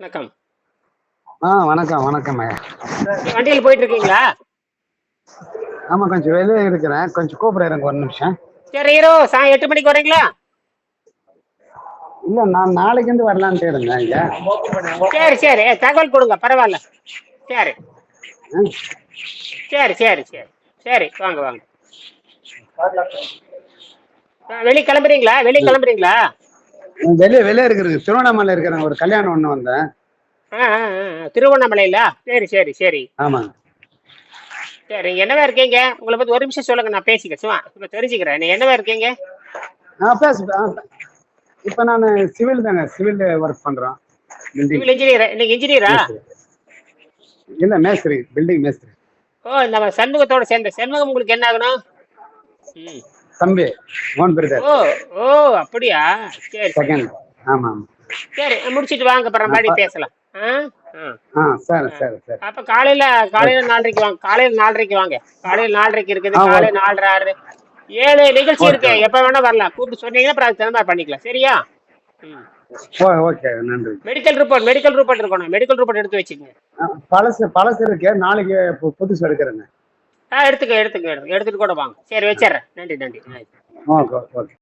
வணக்கம். ஆ வணக்கம் வணக்கம் வண்டியில் போயிட்டு இருக்கீங்களா ஆமா கொஞ்சம் வெளியே இருக்கிறேன். கொஞ்சம் கூப்பிடுறேன் ஒரு நிமிஷம். சரி ஹீரோ சாய் எட்டு மணிக்கு வரீங்களா? இல்ல நான் நாளைக்கு இருந்து வரலான்ட்டு இருந்தேன் ஐயா. சரி சரி. தகவல் கொடுங்க பரவாயில்ல. சரி. சரி சரி சரி. சரி வாங்க வாங்க. வெளிய கிளம்புறீங்களா? வெளிய கிளம்புறீங்களா? வெளியே வெளியே இருக்கிறது. திருவண்ணாமலை இருக்கிறேன் ஒரு கல்யாணம் ஒண்ணு வந்தேன். திருவண்ணாமலையில? சரி சரி சரி. ஆமாங்க சரி என்னவா இருக்கீங்க? உங்களை பத்தி ஒரு நிமிஷம் சொல்லுங்க நான் பேசிக்க. சும்மா இப்ப தெரிஞ்சுக்கிறேன். நீ என்னவா இருக்கீங்க? ஆ பேசு இப்ப நான் சிவில் தாங்க civil work building civil engineer நீங்க இன்ஜினியரா இல்ல மேஸ்திரி பில்டிங் மேஸ்திரி ஓ நம்ம சண்முகத்தோட சேர்ந்த சண்முகம் உங்களுக்கு என்ன ஆகணும்? ம். தம்பி மோகன் பிரதர் ஓ ஓ அப்படியா? சரி சரி. செகண்ட் ஆமா ஆமா. சரி முடிச்சிட்டு வாங்க அப்புறம் மறுபடியும் பேசலாம். ஆ? சரி சரி சரி. அப்ப காலையில காலையில நாலரைக்கு வாங்க காலையில நாலரைக்கு வாங்க. காலையில நாலரைக்கு இருக்குது. காலையில நாலரை ஆறு. ஏழு நிகழ்ச்சி. இருக்கு. எப்ப வேணா வரலாம். கூப்பிட்டு சொன்னீங்கன்னா அப்புறம் அதுக்கு தகுந்த மாதிரி பண்ணிக்கலாம். சரியா? ஓகே நன்றி. மெடிக்கல் ரிப்போர்ட் மெடிக்கல் ரிப்போர்ட் இருக்கணும். மெடிக்கல் ரிப்போர்ட் எடுத்து வச்சுக்கோங்க. பழசு பழசு இருக்கு நாளைக்கு புதுசு எடுக்கிறேங்க. ஆ எடுத்துக்க எடுத்துக்க எடுத்துக்க. எடுத்துட்டு கூட வாங்க. சரி வச்சிடுறேன். நன்றி நன்றி. Okay okay